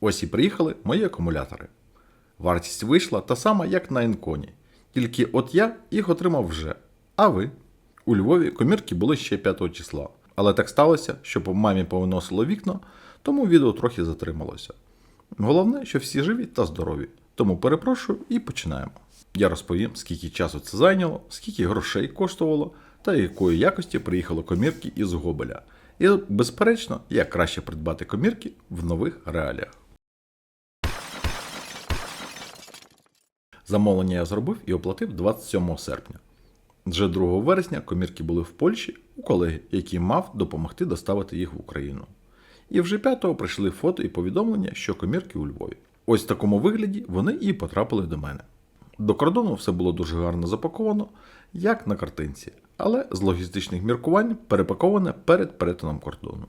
Ось і приїхали мої акумулятори. Вартість вийшла та сама, як на Енконі. Тільки от я їх отримав вже. А ви? У Львові комірки були ще 5 числа. Але так сталося, що по мамі повиносило вікна, тому відео трохи затрималося. Головне, що всі живі та здорові. Тому перепрошую і починаємо. Я розповім, скільки часу це зайняло, скільки грошей коштувало та якої якості приїхали комірки із Гобеля. І, безперечно, як краще придбати комірки в нових реаліях. Замовлення я зробив і оплатив 27 серпня. Вже 2 вересня комірки були в Польщі у колеги, який мав допомогти доставити їх в Україну. І вже 5-го прийшли фото і повідомлення, що комірки у Львові. Ось в такому вигляді вони і потрапили до мене. До кордону все було дуже гарно запаковано, як на картинці, але з логістичних міркувань перепаковане перед перетином кордону.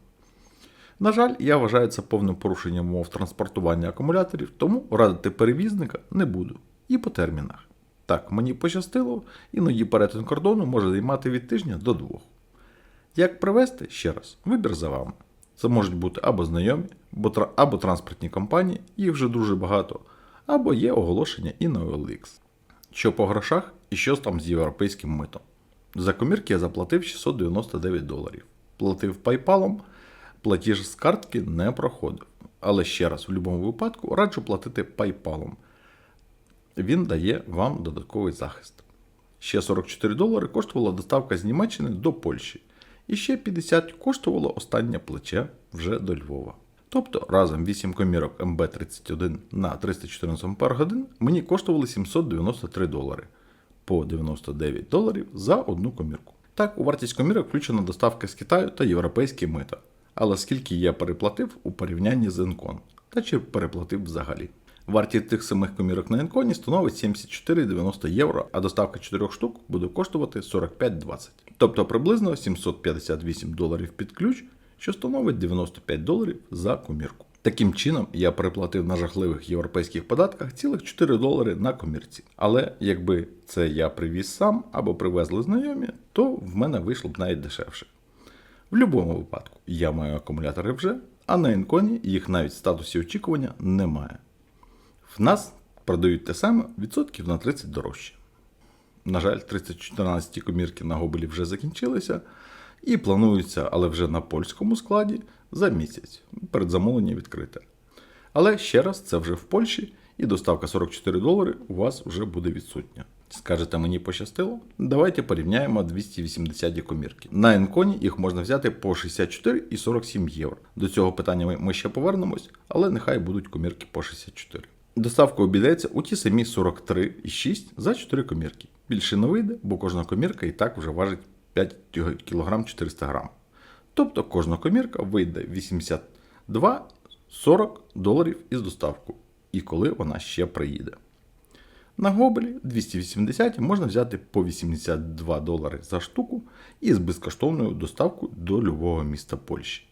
На жаль, я вважаю це повним порушенням умов транспортування акумуляторів, тому радити перевізника не буду. І по термінах. Так, мені пощастило, іноді перетин кордону може займати від тижня до двох. Як привезти ще раз, вибір за вами. Це можуть бути або знайомі, або, транспортні компанії, їх вже дуже багато, або є оголошення і на OLX. Що по грошах і що там з європейським митом. За комірки я заплатив 699 доларів. Платив PayPal, платіж з картки не проходив. Але ще раз, в будь-якому випадку раджу платити PayPal. Він дає вам додатковий захист. Ще 44 долари коштувала доставка з Німеччини до Польщі. І ще 50 коштувало останнє плече вже до Львова. Тобто разом 8 комірок МБ31 на 314 Ах мені коштували 793 долари по 99 доларів за одну комірку. Так, у вартість комірок включена доставка з Китаю та європейські мита. Але скільки я переплатив у порівнянні з Енкон, та чи переплатив взагалі. Вартість тих самих комірок на Енконі становить 74,90 євро, а доставка 4 штук буде коштувати 45,20. Тобто приблизно 758 доларів під ключ, що становить 95 доларів за комірку. Таким чином, я переплатив на жахливих європейських податках цілих 4 долари на комірці. Але якби це я привіз сам або привезли знайомі, то в мене вийшло б навіть дешевше. В будь-якому випадку я маю акумулятори вже, а на Енконі їх навіть в статусі очікування немає. В нас продають те саме відсотків на 30 дорожче. На жаль, 314 комірки на Гобелі вже закінчилися і плануються, але вже на польському складі за місяць. Передзамовлення відкрите. Але ще раз, це вже в Польщі, і доставка 44 долари у вас вже буде відсутня. Скажете, мені пощастило? Давайте порівняємо 280 комірки. На Енконі їх можна взяти по 64 і 47 євро. До цього питання ми- ми ще повернемось, але нехай будуть комірки по 64. Доставка обійдеться у ті самі 43,6 за 4 комірки. Більше не вийде, бо кожна комірка і так вже важить 5 кг 400 грам. Тобто кожна комірка вийде 82-40 доларів із доставкою. І коли вона ще приїде. На Гобелі 280 можна взяти по 82 долари за штуку і з безкоштовною доставкою до любого міста Польщі.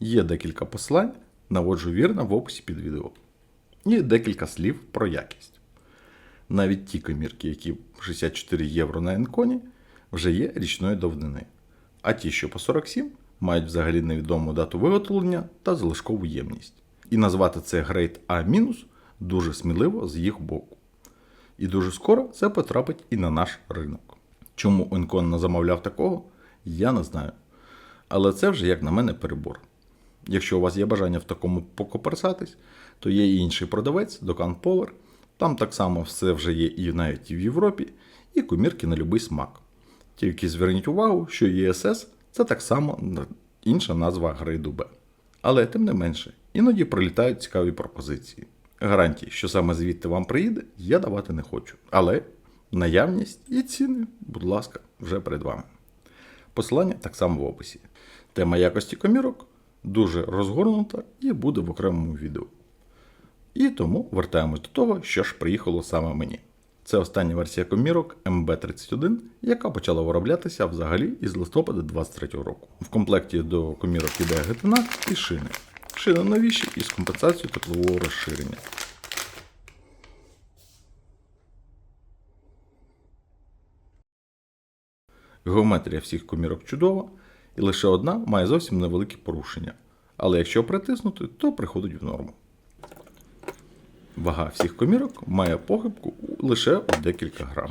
Є декілька посилань, наводжу вірно в описі під відео. І декілька слів про якість. Навіть ті комірки, які 64 євро на Енконі, вже є річної давнини. А ті, що по 47, мають взагалі невідому дату виготовлення та залишкову ємність. І назвати це грейд А- дуже сміливо з їх боку. І дуже скоро це потрапить і на наш ринок. Чому Енкон не замовляв такого, я не знаю. Але це вже, як на мене, перебор. Якщо у вас є бажання в такому покоперсатись, то є і інший продавець, Docan Power. Там так само все вже є і навіть і в Європі, і комірки на будь-який смак. Тільки зверніть увагу, що ЄСС це так само інша назва грейду Б. Але тим не менше, іноді прилітають цікаві пропозиції. Гарантії, що саме звідти вам приїде, я давати не хочу. Але наявність і ціни, будь ласка, вже перед вами. Посилання так само в описі. Тема якості комірок дуже розгорнута і буде в окремому відео. І тому вертаємось до того, що ж приїхало саме мені. Це остання версія комірок MB31, яка почала вироблятися взагалі із листопада 2023 року. В комплекті до комірок іде гетина і шини. Шини новіші із компенсацією теплового розширення. Геометрія всіх комірок чудова, і лише одна має зовсім невеликі порушення. Але якщо притиснути, то приходить в норму. Вага всіх комірок має похибку лише у декілька грам.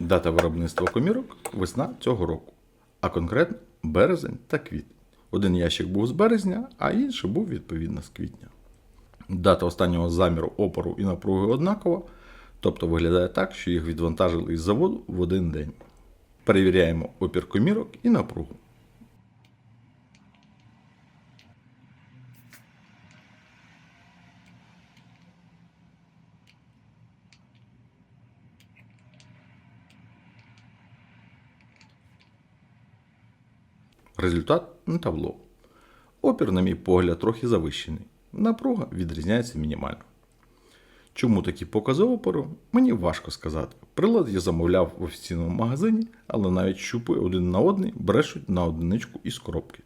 Дата виробництва комірок весна цього року, а конкретно березень та квітень. Один ящик був з березня, а інший був відповідно з квітня. Дата останнього заміру опору і напруги однакова, тобто виглядає так, що їх відвантажили із заводу в один день. Перевіряємо опір комірок і напругу. Результат на табло. Опір, на мій погляд, трохи завищений. Напруга відрізняється мінімально. Чому такі покази опору, мені важко сказати. Прилад я замовляв в офіційному магазині, але навіть щупи один на одний брешуть на одиничку із коробки.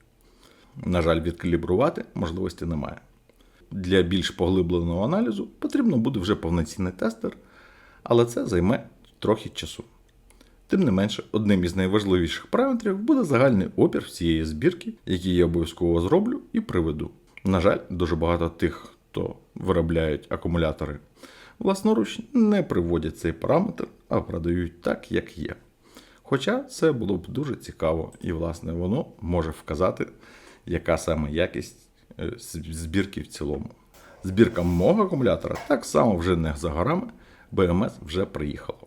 На жаль, відкалібрувати можливості немає. Для більш поглибленого аналізу потрібно буде вже повноцінний тестер, але це займе трохи часу. Тим не менше, одним із найважливіших параметрів буде загальний опір всієї збірки, який я обов'язково зроблю і приведу. На жаль, дуже багато тих, хто виробляють акумулятори власноруч, не приводять цей параметр, а продають так, як є. Хоча це було б дуже цікаво, і, власне, воно може вказати, яка саме якість е, збірки в цілому. Збірка мого акумулятора так само вже не за горами, BMS вже приїхало.